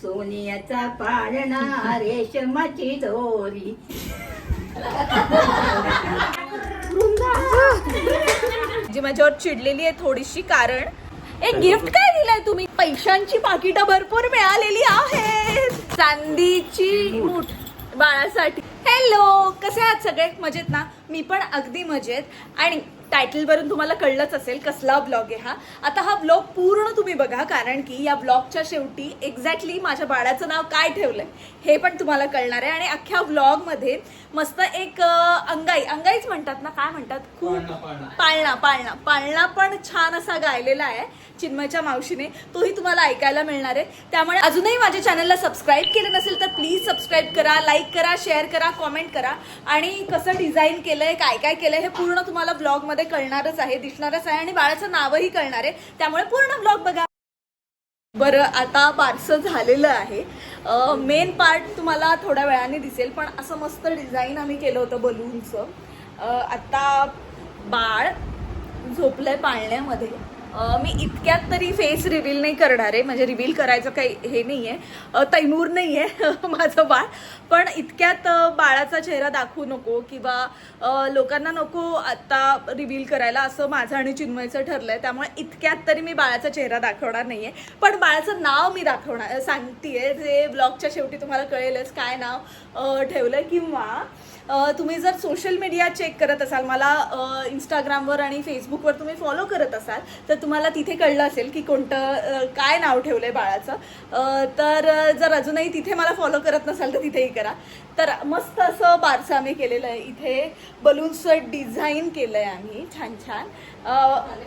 सोनियाचा पाळणा रेशमाची दोरी. जी माझ्यावर चिडलेली आहे थोडीशी कारण एक गिफ्ट काय दिलंय तुम्ही? पैशांची पाकिटं भरपूर मिळालेली आहेत. चांदीची मूठ बाळासाठी. हॅलो कसे आहात सगळे? मजेत ना? मी पण अगदी मजेत. आणि टायटल वरून तुम्हाला कळलंच असेल कसला ब्लॉग आहे हा. आता हा ब्लॉग पूर्ण तुम्ही बघा कारण की या ब्लॉगच्या शेवटी एक्झॅक्टली माझ्या बाळाचं नाव काय ठेवलंय हे पण तुम्हाला कळणार आहे. आणि अख्ख्या ब्लॉगमध्ये मस्त एक अंगाई. अंगाईच म्हणतात ना काय म्हणतात? खूप पाळणा पाळणा. पाळणा पण छान असा गायलेला आहे चिन्मयच्या मावशीने. तोही तुम्हाला ऐकायला मिळणार आहे. त्यामुळे अजूनही माझ्या चॅनलला सबस्क्राईब केलं नसेल तर प्लीज सबस्क्राईब करा लाईक करा शेअर करा कॉमेंट करा. आणि कसं डिझाईन केलंय काय काय केलंय हे पूर्ण तुम्हाला ब्लॉगमध्ये कळणारच आहे दिसणारच आहे आणि बाळाचं नावही कळणार आहे. त्यामुळे पूर्ण ब्लॉग बघा. बरं आता बारसं झालेलं आहे. मेन पार्ट तुम्हाला थोड्या वेळाने दिसेल पण असं मस्त डिझाईन आम्ही केलं होतं बलूनचं आता बाळ झोपलं आहे पाळण्यामध्ये. मी इतक्यात तरी फेस रिव्हील नाही करणार आहे. म्हणजे रिव्हील करायचं काही हे नाही आहे तैमूर नाही आहे माझं बाळ. पण इतक्यात बाळाचा चेहरा दाखवू नको किंवा लोकांना नको आता रिव्हील करायला असं माझं आणि चिन्मयचं आहे त्यामुळे इतक्यात तरी मी बाळाचा चेहरा दाखवणार नाही आहे पण बाळाचं नाव मी दाखवणार सांगतेय. जे ब्लॉगच्या शेवटी तुम्हाला कळेलच काय नाव ठेवलं किंवा तुम्ही जर सोशल मीडिया चेक करत असाल मला इंस्टाग्रामवर आणि फेसबुकवर तुम्ही फॉलो करत असाल तर तुम्हाला तिथे कळलं असेल की कोणतं काय नाव ठेवलं आहे बाळाचं तर जर अजूनही तिथे मला फॉलो करत नसाल तर तिथेही करा. तर मस्त असं बारसं आम्ही केलेलं आहे. इथे बलून्सचं डिझाईन केलं आहे आम्ही छान छान.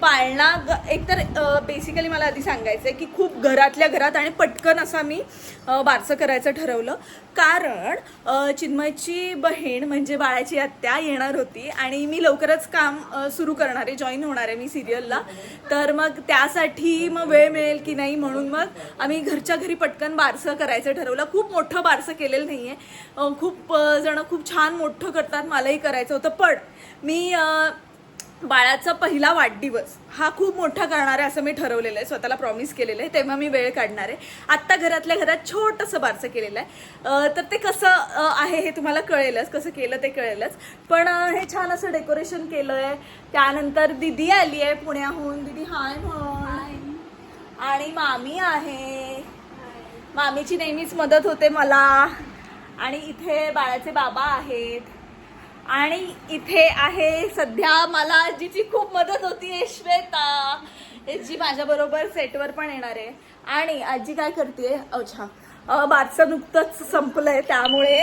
पाळणा ग- एकतर बेसिकली मला आधी सांगायचं आहे की खूप घरातल्या घरात आणि पटकन असं मी बारसं करायचं ठरवलं. कारण चिन्मयची बहीण म्हणजे बाळाची आत्या येणार होती आणि मी लवकरच काम सुरू करणार आहे जॉईन होणार आहे मी सिरियलला तर मग त्यासाठी मग वेळ मिळेल की नाही म्हणून मग आम्ही घरच्या घरी पटकन बारसं करायचं ठरवलं. खूप मोठं बारसं केलेलं नाही आहे खूप जणं जण खूप छान मोठं करतात मलाही करायचं होतं. पण मी बाळाचा पहिला वाढदिवस. हा खूप मोठा करणार आहे असं मी ठरवलेलं आहे. स्वतःला प्रॉमिस केलेलं आहे. तेव्हा मी वेळ काढणार आहे. आत्ता घरातल्या घरात छोटंसं बारसं केलेलं आहे. तर ते कसं आहे हे तुम्हाला कळेलच. कसं केलं ते कळेलच. पण हे छान असं डेकोरेशन केलं आहे त्यानंतर दिदी आली आहे पुण्याहून. दिदी हाय म्हण. आणि मामी आहे. मामीची नेहमीच मदत होते मला. आणि इथे बाळाचे बाबा आहेत. आणि इथे आहे सध्या मला जिची खूप मदत होती श्वेता. जी माझ्या बरोबर सेटवर पण येणार आहे. आणि आजी काय करते अच्छा अं, बारसं नुकतंच संपलंय त्यामुळे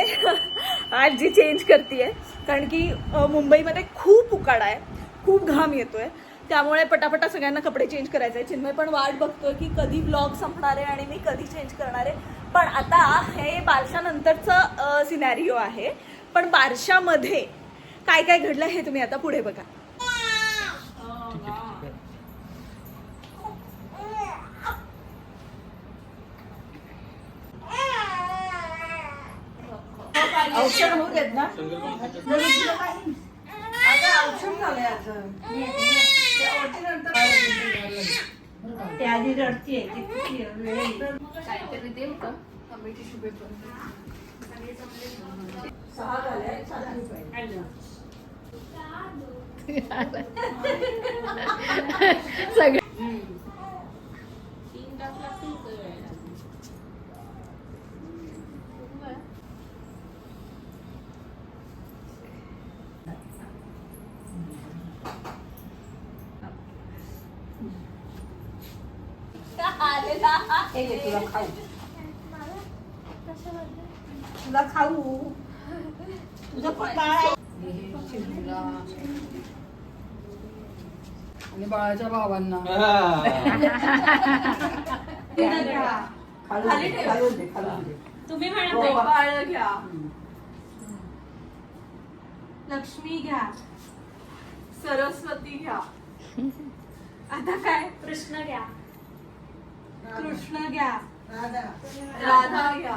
आजी चेंज करते कारण की मुंबईमध्ये खूप उकाडा आहे. खूप घाम येतोय. त्यामुळे पटापटा सगळ्यांना कपडे चेंज करायचे आहे चिन्मय पण वाट बघतोय की कधी ब्लॉग संपणार आहे आणि मी कधी चेंज करणार आहे. पण आता हे बारशानंतरचं सिनॅरिओ आहे. पण बारशामध्ये काय काय घडलं हे तुम्ही आता पुढे बघा. औषध होऊ देत ना? औषध झालंय आधी रडतीये सहा झाले सात रुपये हे घे तुला खाऊ. तुला खाऊ. तुझं पण बाळ आहे. आणि बाळाच्या भावांना. खाली ठेव. खालून दे, खालून दे. तुम्ही हो, बा- बाळ घ्या. लक्ष्मी घ्या. सरस्वती घ्या. आता काय? कृष्ण घ्या. कृष्ण घ्या. राधा. घ्या.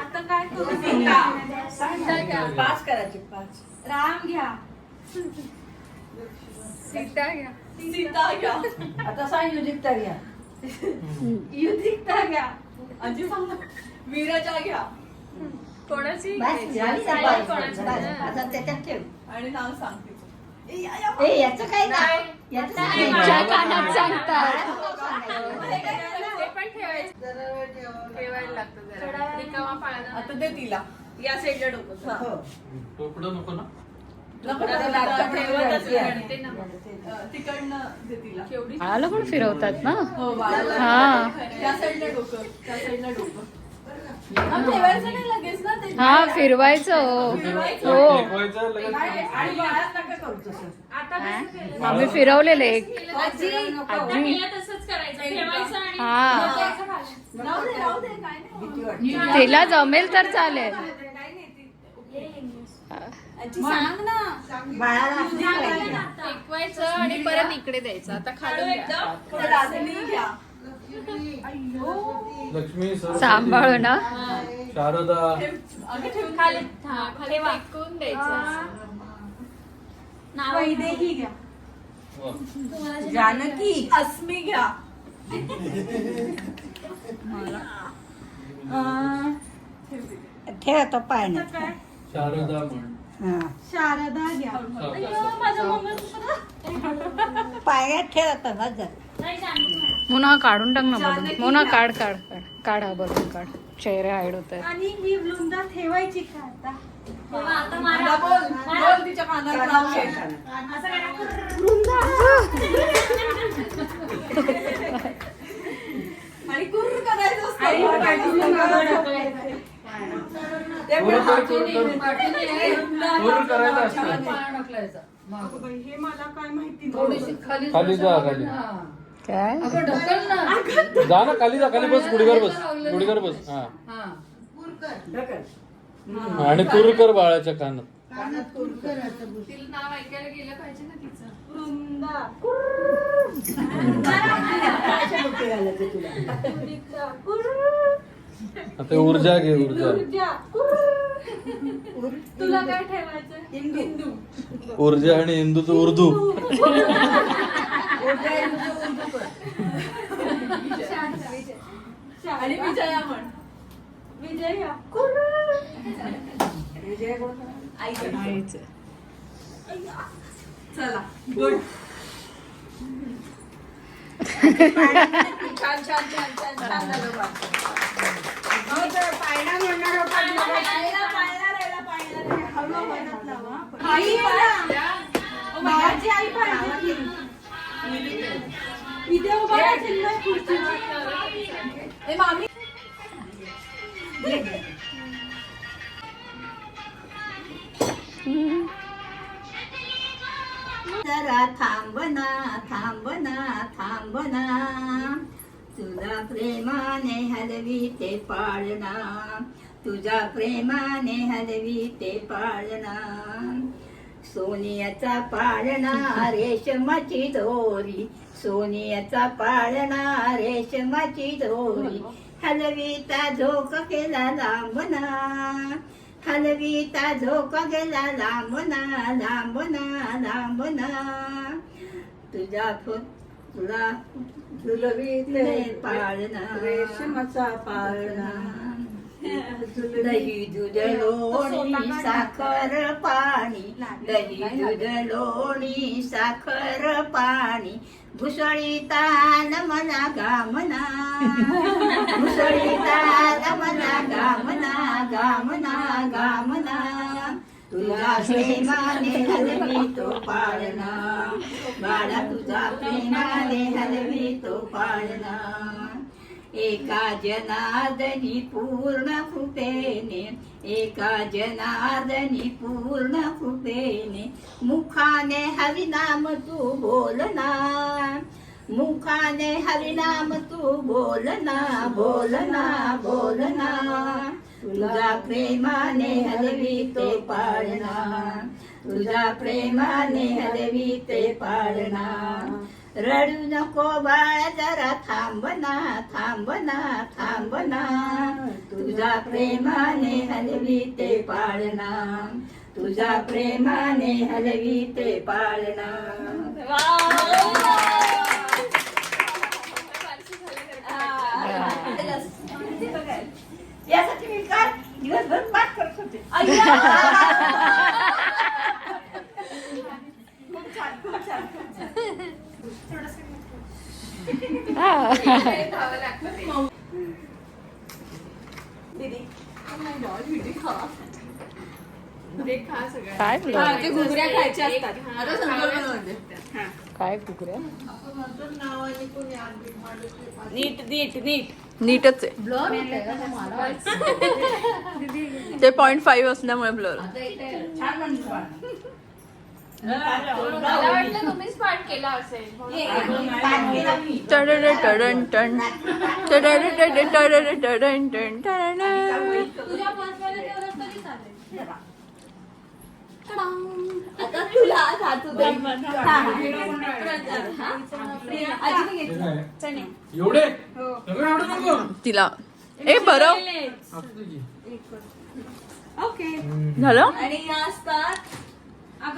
आता काय सीता. घ्या. पाच करायचे पाच. राम घ्या. सीता घ्या. सीता घ्या. आता सांग युधिकता घ्या. युधिकता घ्या. आजी सांग. वीराच्या घ्या. कोणाची. आता त्याच्यात ठेव. आणि नाव सांग तिचं. ए, या, या, ए याचं काय नाही. याचं कानात सांगतात. ठेवायचं ठेवायला लागतं जरा रिकामा पाळणा आता दे तिला या साईडला डोकं. हो. टोपडं नको ना नको आता तिला आता ठेवतच ठेवतच नाही. ते ना. अं, तिकडनं दे तिला केवढी बाळाला पण फिरवतात ना हो बाळाला. हा. त्या साईडला डोकं त्या साईडला डोकं हा, हा. फिरवायचं. हो. हो? आम्ही फिरवलेले एक. हा. तिला जमेल तर चालेल. टेकवायचं आणि परत इकडे द्यायचं. आता खाली लक्ष्मी सांभाळ ना. शारदा. खाली हा खाली टेकून द्यायचं वैदेही घ्या. जानकी अस्मी घ्या. अं, ठेव. तिथे. ठेव तो पाय ना शारदा म्हण. शारदा घ्या. मम्मी पायात ठेवत ना जर. मोना काढून टाक ना बलून मोना. काढ काढ काढ काढ हा बलून काढ चेहरे हाईड होत आहे आणि ही ठेवायची का आता तेव्हा आता आता मला बोल बोल तिच्या कानात घे. असं. आणि कुर्र करायचं असतं. आणि पाठीमागं ढकलायचं. कर, कर. करायचं असतं. हे मला काय माहिती. खाली जा खाली. काय? जा ना खाली जा खाली बस गुडीवर बस. गुडीवर बस. हा. हा, आणि कुर कर बाळाच्या कानात. तिला नाव ऐकायला गेलं पाहिजे ना तिचं. वृंदा आता ऊर्जा घे ऊर्जा. ऊर्जा. तुला काय ठेवायचं? हिंदू ऊर्जा आणि हिंदूचं उर्दू. आणि विजया म्हण विजया. चला गुड. छान छान छान छान छान झालं मामी. जरा थांबना थांबना थांबना तुझा प्रेमाने हलवी ते पाळणा. तुझ्या प्रेमाने हलवी ते पाळणा. सोनियाचा पाळणा रेशमाची दोरी. सोनियाचा पाळणा रेशमाची दोरी. हलवीता झोक केला लांबना हलवीता झोक गेला लांबना लांबना लांबना तुझा तुला झुलवीते पाळणा रेशमाचा पाळणा. दही दूध लोणी साखर पाणी. दही दूध लोणी साखर पाणी. भुसळीताल मला गामना. भुसळीताल मला गामना गामना गामना. तुझा प्रेमाने हलवी तो पाळणा. बाळा तुझा प्रेमाने हलवी तो पाळणा. एका जनार्दनी पूर्ण कृपेने एका जनार्दनी पूर्ण कृपेने मुखाने हरिनाम तू बोलना. मुखाने हरिनाम तू बोलना बोलना बोलना. तुझा प्रेमाने हलवी तो पाळणा. तुझा प्रेमाने हलवी ते पाळणा. रडू नको बाळ जरा थांबना थांबना थांबना. तुझा प्रेमाने हलवी ते पाळणा. तुझा प्रेमाने हलवी ते पाळणा आ, काय दिवसभर पाठ करत होते अय्या! खूप छान खूप छान खूप छान खावं लागतं ते. दीदी Oh my God, दीदी खा. ते खा सगळं. काय हा, घुगऱ्या खायच्या असतात. हा. काय. नीट नीट नीट. नीटच आहे. ते पॉइंट फाईव्ह असल्यामुळे ब्लर. मला वाटलं तुम्हीच पाठ केला असेल. टडडडडन टन. आता तुला हात उद्या. एवढे? ए बरं. ओके झालं? आणि या असतात.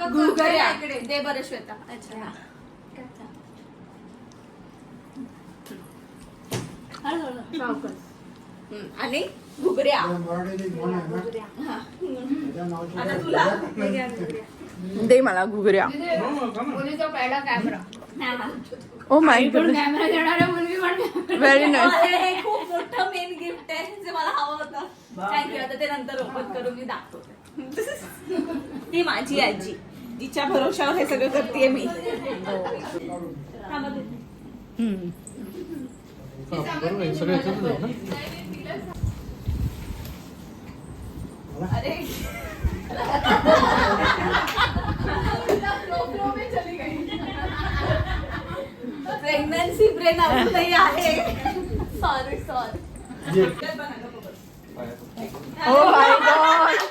घुगऱ्या दे बरं श्वेता. अच्छा. हम्म, आणि घुगऱ्या. हा. आता तुला. दे मला घुगऱ्या. मुलीचा पहिला कॅमेरा हा. ओ माय कॅमेरा देणाऱ्या मुलगी पण व्हेरी नाईस हे खूप मोठं मेन गिफ्ट आहे जे मला हवं होतं. थँक्यू आता ते नंतर ओपन करून मी दाखवते. ती माझी आजी जिच्या भरोशावर हे सगळं करते मी. अरे. प्रेग्नन्सी ब्रेन अजूनही आहे. सॉरी सॉरी ये. ओ माय गॉड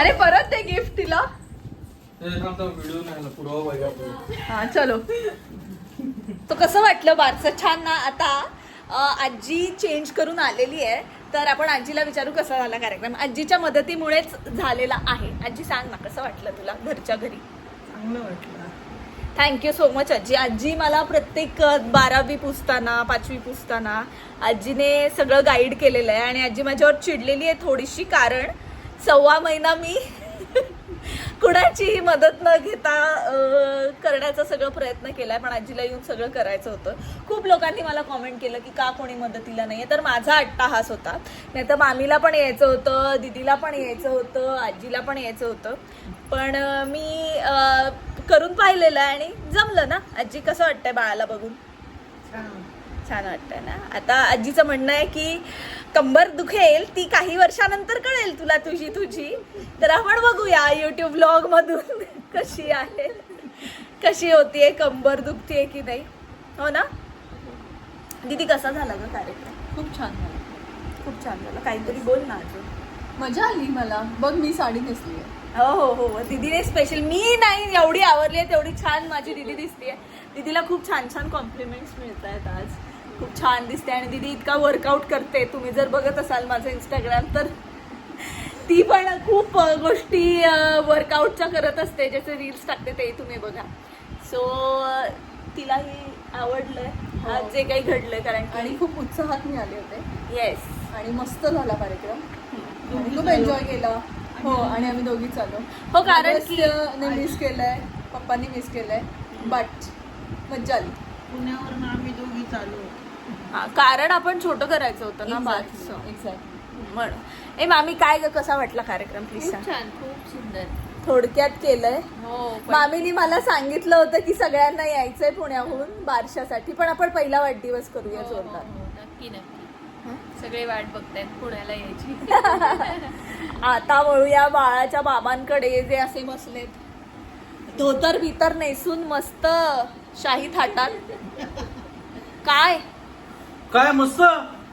अरे परत ते गिफ्ट तिला. हा चलो. तो कसं वाटलं बारचं छान ना? आता अं, आजी चेंज करून आलेली आहे. तर आपण आजीला विचारू कसा झाला कार्यक्रम? आजीच्या मदतीमुळेच झालेला आहे. आजी सांग ना कसं वाटलं तुला घरच्या घरी? चांगलं वाटलं. थँक्यू सो मच आजी. आजी मला प्रत्येक बारावी पुसताना पाचवी पुसताना आजीने सगळं गाईड केलेलं आहे आणि आजी माझ्यावर चिडलेली आहे थोडीशी कारण सव्वा महिना मी कुणाचीही मदत न घेता करण्याचा सगळं प्रयत्न केलाय पण आजीला येऊन सगळं करायचं होतं. खूप लोकांनी मला कॉमेंट केलं की का कोणी मदतीला नाहीये. तर माझा अट्टाहास होता. नाही तर मामीला पण यायचं होतं दिदीला पण यायचं होतं आजीला पण यायचं होतं. पण मी करून पाहिलेलं आहे आणि जमलं ना. आजी कसं वाटतंय बाळाला बघून. छान वाटतंय ना. आता आजीचं म्हणणं आहे की कंबर दुखेल ती काही वर्षानंतर कळेल तुला तुझी तुझी. तर आपण बघूया युट्यूब ब्लॉग मधून कशी आहे कशी होतीये कंबर दुखतीये की नाही. हो ना? दीदी कसा झाला ग कार्यक्रम? खूप छान झालं. खूप छान झाला. काहीतरी बोल ना अजून. मजा आली मला. बघ मी साडी नेसली हो हो हो. दीदीने स्पेशल मी नाही एवढी आवडली आहे तेवढी छान माझी दीदी दिसते दीदीला खूप छान छान कॉम्प्लिमेंट्स मिळत आहेत आज. खूप छान दिसते आणि दीदी इतका वर्कआउट करते. तुम्ही जर बघत असाल माझं इंस्टाग्राम तर ती पण खूप गोष्टी वर्कआउटच्या करत असते. ज्याचे रील्स टाकते ते तुम्ही बघा. सो तिलाही आवडलंय. आज जे काही घडलंय कारण आणि खूप उत्साहात मी आले होते. येस आणि मस्त झाला कार्यक्रम. खूप एन्जॉय केला. हो आणि आम्ही दोघीच आलो हो, कारण की- ने मिस केलंय. पप्पांनी मिस केलंय. बट मज्जा आली. पुण्यावरून आम्ही दोघी चालू हा, कारण आपण छोटं करायचं होतं ना बाथचं एक्झॅक्ट म्हणून. ए मामी काय ग कसा वाटला कार्यक्रम? प्लीज सांग. छान खूप सुंदर. थोडक्यात केलंय. हो मामीनी मला सांगितलं होतं की सगळ्यांना यायचंय पुण्याहून बारशासाठी पण आपण पहिला वाढदिवस करूया जोरदार. नक्की नक्की. सगळे वाट बघतायत पुण्याला यायची. आता वळूया बाळाच्या बाबांकडे जे असे बसलेत. धोतर बितर नेसून मस्त शाही थाटात. काय? काय मस्त?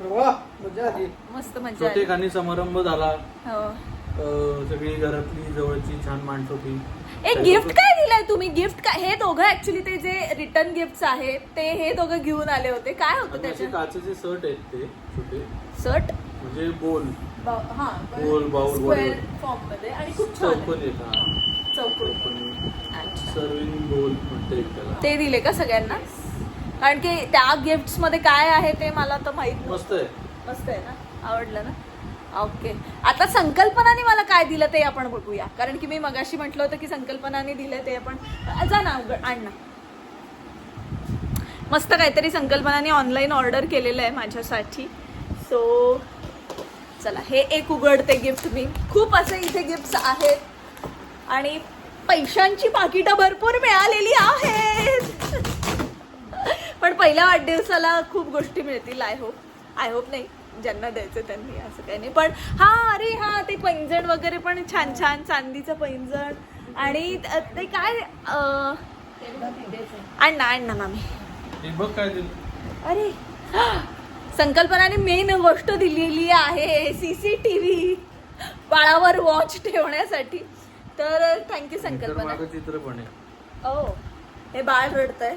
वा मजा आली. मस्त मजा छोटे आली. खाणी समारंभ झाला. हो. अं, सगळी घरातली जवळची छान माणसं होती. एक गिफ्ट काय दिलंय तुम्ही? गिफ्ट काय? हे दोघं ऍक्च्युली ते जे रिटर्न गिफ्ट आहेत ते हे दोघं घेऊन आले होते. काय होतं आणि असे त्याच्यात? काचेचे सर्ट आहेत ते छोटे. शर्ट म्हणजे बोल हा गोल बाउल स्क्वेअर. फॉर्ममध्ये आणि खूप छान चौकोन आहे. चौकोन. येतात अच्छा. सर्विंग बोल म्हणते त्याला. ते दिले का सगळ्यांना? कारण की त्या गिफ्टमध्ये काय आहे ते मला तर माहीत. मस्त आहे. मस्त आहे ना? आवडलं ना? ओके आता संकल्पनाने मला काय दिलं ते आपण बघूया. कारण की मी मगाशी म्हटलं होतं की संकल्पनाने दिलं ते आपण जा ना आण ना. मस्त काहीतरी संकल्पनाने ऑनलाईन ऑर्डर केलेलं आहे माझ्यासाठी. सो चला हे एक उघडते गिफ्ट मी. खूप असे इथे गिफ्ट्स आहेत. आणि पैशांची पाकिटं भरपूर मिळालेली आहेत. पण पहिल्या वाढदिवसाला खूप गोष्टी मिळतील आय होप आय होप नाही ज्यांना द्यायचं त्यांनी असं काही नाही. पण हा अरे हा ते पैंजण वगैरे पण छान छान चांदीचं पैंजण. आणि त- काय अं, आण ना आण ना मामी हे अरे संकल्पनाने मेन गोष्ट दिलेली आहे सीसीटीव्ही बाळावर वॉच ठेवण्यासाठी. तर थँक्यू संकल्पना. मागं चित्र पण आहे. ओ हे बाळ रडतंय.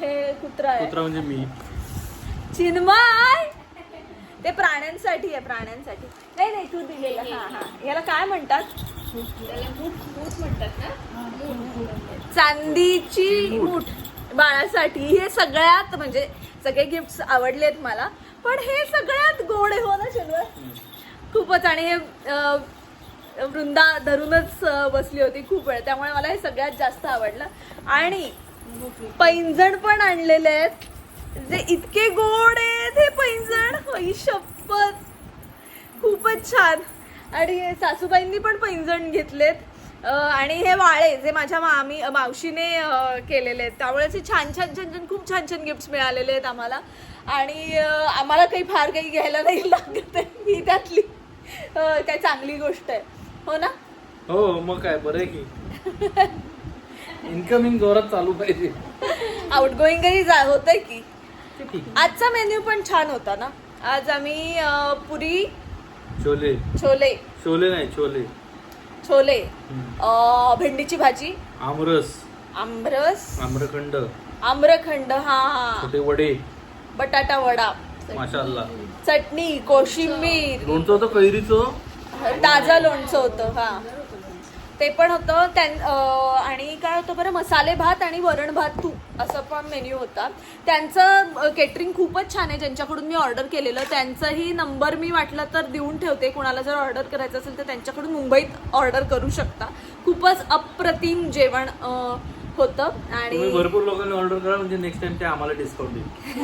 हे कुत्रा आहे. कुत्रा म्हणजे मी. चिन्मय! ते प्राण्यांसाठी आहे प्राण्यांसाठी. नाही नाही तू दिलेलं. हा हा. याला काय म्हणतात? त्याला मूठ मूठ म्हणतात ना? चांदीची मूठ. बाळासाठी हे सगळ्यात म्हणजे सगळे गिफ्ट आवडलेत मला. पण हे सगळ्यात गोड आहे हो ना चिन्मय? खूपच. आणि हे वृंदा धरूनच बसली होती खूप वेळ. त्यामुळे मला हे सगळ्यात जास्त आवडलं. आणि पैंजण पण आणलेले आहेत. जे इतके गोड आहेत हे पैंजण. होई शपथ. खूपच छान. आणि सासूबाईंनी पण पैंजण घेतलेत. आणि हे वाळे जे माझ्या मामी मावशीने केलेले आहेत. त्यामुळे असे छान छान छान छान खूप छान छान गिफ्ट्स मिळालेले आहेत आम्हाला. आणि आम्हाला काही फार काही घ्यायला नाही लागत आहे. ही त्यातली काय चांगली गोष्ट आहे. हो ना? हो मग काय? बरं की. इन्कमिंग जोरात चालू पाहिजे. आउट गोईंगही जा होतंय की. आजचा मेन्यू पण छान होता ना? आज आम्ही अं, पुरी छोले. छोले. छोले नाही छोले. छोले. अं, भेंडीची भाजी. आमरस. आमरस. आम्रखंड. आम्रखंड हा हा. छोटे वडे. बटाटा वडा. माशाल्लाह. चटणी कोशिंबीर. लोणचं होतं कैरीचं? ताजं लोणचं होतं हा. ते पण होतं. त्यां आणि काय होतं बरं मसाले भात आणि वरण भात तूप असं पण मेन्यू होता. त्यांचं केटरिंग खूपच छान आहे. ज्यांच्याकडून मी ऑर्डर केलेलं त्यांचाही नंबर मी वाटलं तर देऊन ठेवते. कुणाला जर ऑर्डर करायचं असेल तर त्यांच्याकडून मुंबईत ऑर्डर करू शकता. खूपच अप्रतिम जेवण होतं. आणि भरपूर लोकांनी ऑर्डर करा म्हणजे नेक्स्ट टाइम ते आम्हाला डिस्काउंट देईल.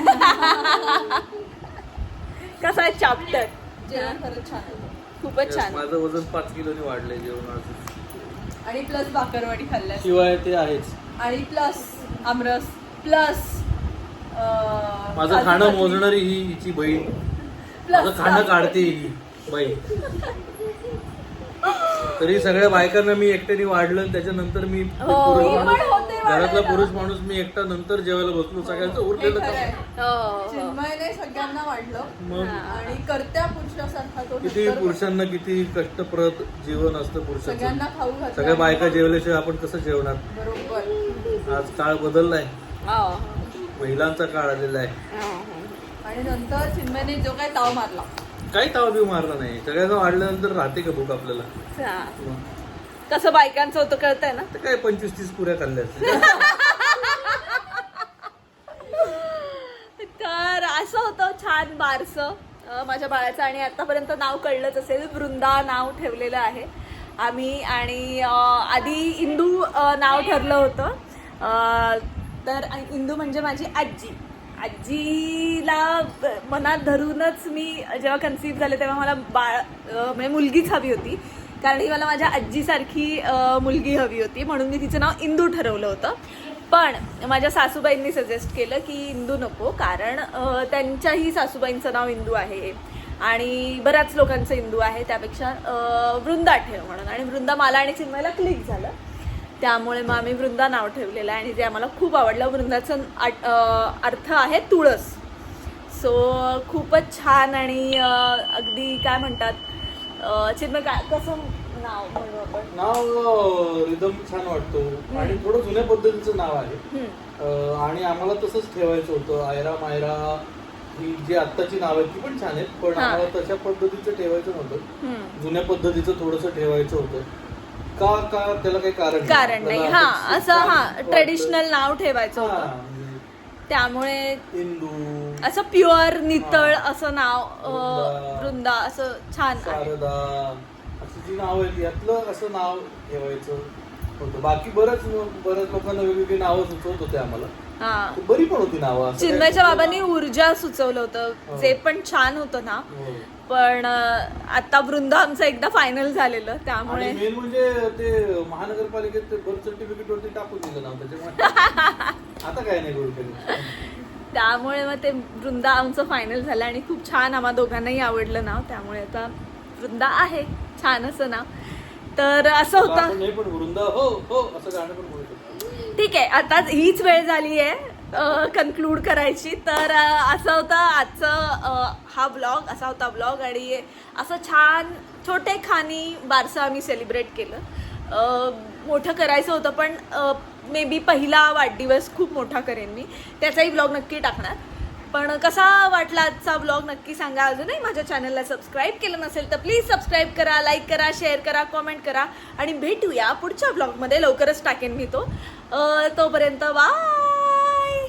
कसं आहे चाप्टर जेवण खरंच छान होतं. खूपच छान. माझं वजन पाच किलोनी वाढलंय जेवणाचं. आणि प्लस भाकरवाडी खाल्ल्या शिवाय ते आहेच. आणि प्लस आमरस. प्लस माझं खाणं मोजणारी ही हिची बहीण. माझं खाणं काढते ही बाई तरी सगळ्या बायकांना मी एकट्याने वाढलं आणि त्याच्यानंतर मी हो, पुरुष. घरातला पुरुष माणूस मी एकटा नंतर जेवायला बसलो सगळ्यांचं उरलेलं काम. हो, हो. चिन्मयने सगळ्यांना वाढलं. मग? आणि करत्या पुरुषासारखा तो किती पुरुषांना किती कष्टप्रद जीवन असतं पुरुषाचं. सगळ्यांना खाऊ घातलं. सगळ्या बायका जेवल्याशिवाय आपण कसं जेवणार? बरोबर. आज काळ बदललाय. हो, महिलांचा काळ आलेला आहे. हो. आणि नंतर चिन्मयने जो काय ताव मारला. काही ताव बिव मारला नाही. सगळ्यांना वाढल्यानंतर राहते का भूक आपल्याला? हा. मग? कसं बायकांचं होतं कळतंय ना? ते काय पंचवीस तीस पुऱ्या खाल्ल्या असतील. तर असं होतं छान बारसं. अं, माझ्या बाळाचं आणि आतापर्यंत नाव कळलंच असेल. वृंदा नाव ठेवलेलं आहे आम्ही आणि अं, आधी इंदू अं, नाव ठरलं होतं. अं, तर इंदू म्हणजे माझी आजी. आजीला ब- मनात धरूनच मी जेव्हा कन्सीव्ह झाले तेव्हा मला बाळ अं, म्हणजे मुलगीच हवी होती. कारण ही मला माझ्या आजीसारखी मुलगी हवी होती म्हणून मी तिचं नाव इंदू ठरवलं होतं. पण माझ्या सासूबाईंनी सजेस्ट केलं की इंदू नको कारण त्यांच्याही सासूबाईंचं नाव इंदू आहे. आणि बऱ्याच लोकांचं इंदू आहे त्यापेक्षा वृंदा ठेव म्हणून. आणि वृंदा मला आणि चिन्मयला क्लिक झालं. त्यामुळे मग आम्ही वृंदा नाव ठेवलेलं आहे आणि ते आम्हाला खूप आवडलं वृंदाचं अर्थ आहे तुळस. सो खूपच छान आणि अगदी काय म्हणतात चिन्मय काय कसं नाव म्हणू आपण? नाव रिदम छान वाटतो. आणि थोडं जुन्या पद्धतीचं नाव आहे. अं, आणि आम्हाला तसंच ठेवायचं होतं. आयरा मायरा ही जी आत्ताची नाव आहेत ती पण छान आहेत. पण हा. आम्हाला तशा पद्धतीचं ठेवायचं नव्हतं. हम्म. जुन्या पद्धतीचं थोडंसं ठेवायचं होतं. का का त्याला काही कारण कारण नाही. त्याला हा असं हा वाटतं. ट्रेडिशनल नाव ठेवायचं होतं. त्यामुळे इंदू असं प्युअर नितळ. असं नाव अं, वृंदा. वृंदा असं छान आहे शारदा अशी जी नाव आहेत यातलं असं नाव ठेवायचं होतं बाकी बरंच बऱ्याच लोकांना वेगवेगळी नावं सुचवत होते आम्हाला हा बरी पण होती नावं असं चिन्मयच्या बाबांनी ऊर्जा सुचवलं होतं हो. जे पण छान होतं ना हो. पण आता वृंदा आमचं एकदा फायनल झालेलं त्यामुळे मेन म्हणजे ते महानगरपालिकेत बर्थ सर्टिफिकेट वरती टाकून दिलं त्याच्यामुळे आता काय नाही त्यामुळे मग ते वृंदा आमचं फायनल झालं आणि खूप छान आम्हा दोघांनाही आवडलं नाव त्यामुळे आता वृंदा आहे छान असं नाव. तर असं होतं पण वृंदा हो हो असं गाणं पण बोलू शकतो. ठीक आहे आता हीच वेळ झाली आहे. कन्क्लूड करायची. तर असं होतं आजचं हा ब्लॉग असा होता ब्लॉग आणि असं छान छोटे खानी बारसं आम्ही सेलिब्रेट केलं. मोठं करायचं होतं पण मे बी पहिला वाढदिवस खूप मोठा करेन मी. त्याचाही ब्लॉग नक्की टाकणार. पण कसा वाटला आजचा ब्लॉग नक्की सांगा अजूनही. माझ्या चॅनलला सबस्क्राईब केलं नसेल तर प्लीज सबस्क्राईब करा लाईक करा शेअर करा कॉमेंट करा आणि भेटूया पुढच्या ब्लॉगमध्ये लवकरच टाकेन मी तो. तोपर्यंत वा